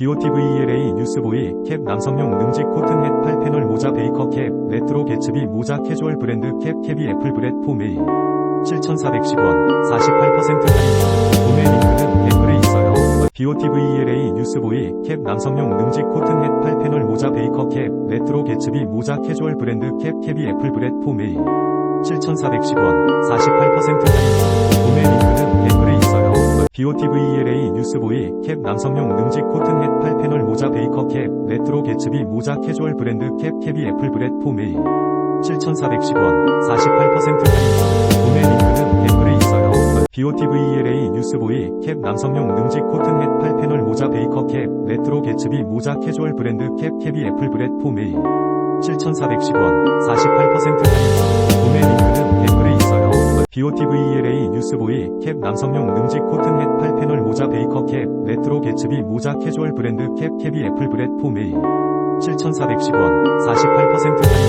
BOTVELA 뉴스보이 캡 남성용 능직 코튼 햇 8패널 모자 베이커 캡 레트로 개츠비 모자 캐주얼 브랜드 캡 캡이 애플 브렛 포메이. 7,410원 48% 할인. 구매 링크는 댓글에 있어요. BOTVELA 뉴스보이 캡 남성용 능직 코튼 햇 8패널 모자 베이커 캡 레트로 개츠비 모자 캐주얼 브랜드 캡 캡이 애플 브렛 포메이. 7,410원 48% 할인 있어요. BOTVELA 뉴스보이 캡 남성용 능직 코튼 햇 8패널 모자 베이커 캡 레트로 개츠비 모자 캐주얼 브랜드 캡 캡이 애플 브렛 포메이 7,410원 48% 할인 구매 링크는 댓글에 있어요. BOTVELA 뉴스보이 캡 남성용 능직 코튼 햇 8패널 모자 베이커 캡 레트로 개츠비 모자 캐주얼 브랜드 캡 캡이 애플 브렛 포메이 7,410원 48% 할인 있어요. BOTVELA 뉴스보이 캡 남성용 능직 코튼 햇 8패널 모자 베이커 캡 레트로 개츠비 모자 캐주얼 브랜드 캡 캡이 애플 브렛 포메이 7,410원 48% 할인